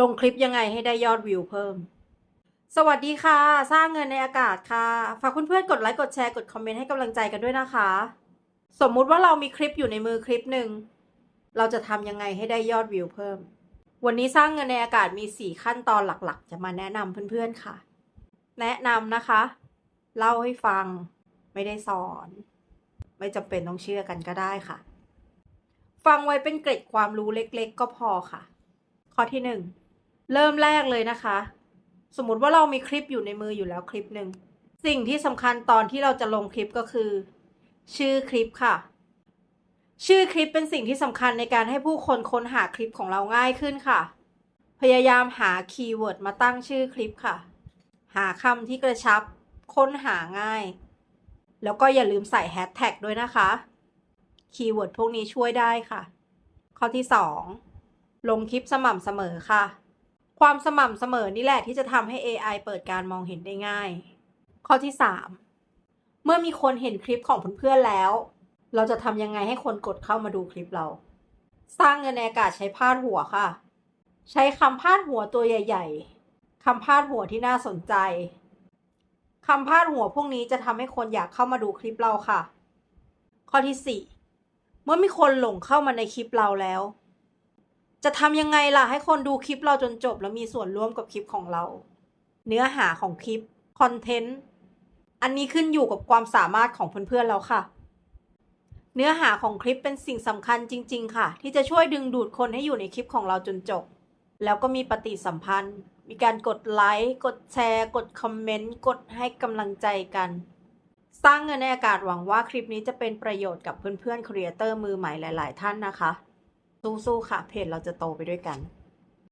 ลงคลิปยังไงให้ได้ยอดวิวเพิ่ม สวัสดีค่ะ สร้างเงินในอากาศค่ะ ฝากเพื่อนๆกดไลค์กดแชร์กดคอมเมนต์ให้กำลังใจกันด้วยนะคะ สมมุติว่าเรามีคลิปอยู่ในมือคลิปหนึ่งเราจะทำยังไงให้ได้ยอดวิวเพิ่ม วันนี้สร้างเงินในอากาศมี 4 ขั้นตอนหลักๆ จะมาแนะนำเพื่อนๆค่ะ แนะนำนะคะ เล่าให้ฟัง ไม่ได้สอน ไม่จำเป็นต้องเชื่อกันก็ได้ค่ะ ฟังไว้เป็นเกร็ดความรู้เล็ก ๆ ก็พอค่ะ ข้อที่หนึ่ง เริ่มแรกเลยนะคะ สมมติว่าเรามีคลิปอยู่ในมืออยู่แล้วคลิปหนึ่งสิ่งที่สำคัญตอนที่เราจะลงคลิปก็คือ ชื่อคลิปค่ะ ชื่อคลิปเป็นสิ่งที่สำคัญในการให้ผู้คนค้นหาคลิปของเราง่ายขึ้นค่ะ พยายามหาคีย์เวิร์ดมาตั้งชื่อคลิปค่ะ หาคำที่กระชับ ค้นหาง่าย แล้วก็อย่าลืมใส่แฮชแท็กด้วยนะคะ คีย์เวิร์ดพวกนี้ช่วยได้ค่ะ ข้อที่ 2 ลงคลิปสม่ำเสมอค่ะ ความสม่ำเสมอนี่แหละที่จะทำให้ AI เปิดการมองเห็นได้ง่าย ข้อที่ 3 เมื่อมีคนเห็นคลิปของเพื่อนๆแล้ว เราจะทำยังไงให้คนกดเข้ามาดูคลิปเรา สร้างเงินในอากาศใช้พาดหัวค่ะ ใช้คำพาดหัวตัวใหญ่ ๆคำพาดหัวที่น่าสนใจคำพาดหัวพวกนี้จะทำให้คนอยากเข้ามาดูคลิปเราค่ะ ข้อที่ 4 เมื่อมีคนหลงเข้ามาในคลิปเราแล้ว จะทำยังไงล่ะให้คนดูคลิปเราจนจบ แล้วมีส่วนร่วมกับคลิปของเรา เนื้อหาของคลิปคอนเทนต์อันนี้ขึ้นอยู่กับความสามารถของเพื่อนๆแล้วค่ะ เนื้อหาของคลิปเป็นสิ่งสำคัญจริง ๆ ค่ะ ที่จะช่วยดึงดูดคนให้อยู่ในคลิปของเราจนจบ แล้วก็มีปฏิสัมพันธ์ มีการกดไลค์กดแชร์ กดคอมเมนต์กดให้กำลังใจกัน สร้างเงินในอากาศหวังว่าคลิปนี้จะเป็นประโยชน์กับเพื่อนๆครีเอเตอร์มือใหม่หลาย ๆ ท่านนะคะ สู้ๆค่ะ เพจเราจะโตไปด้วยกัน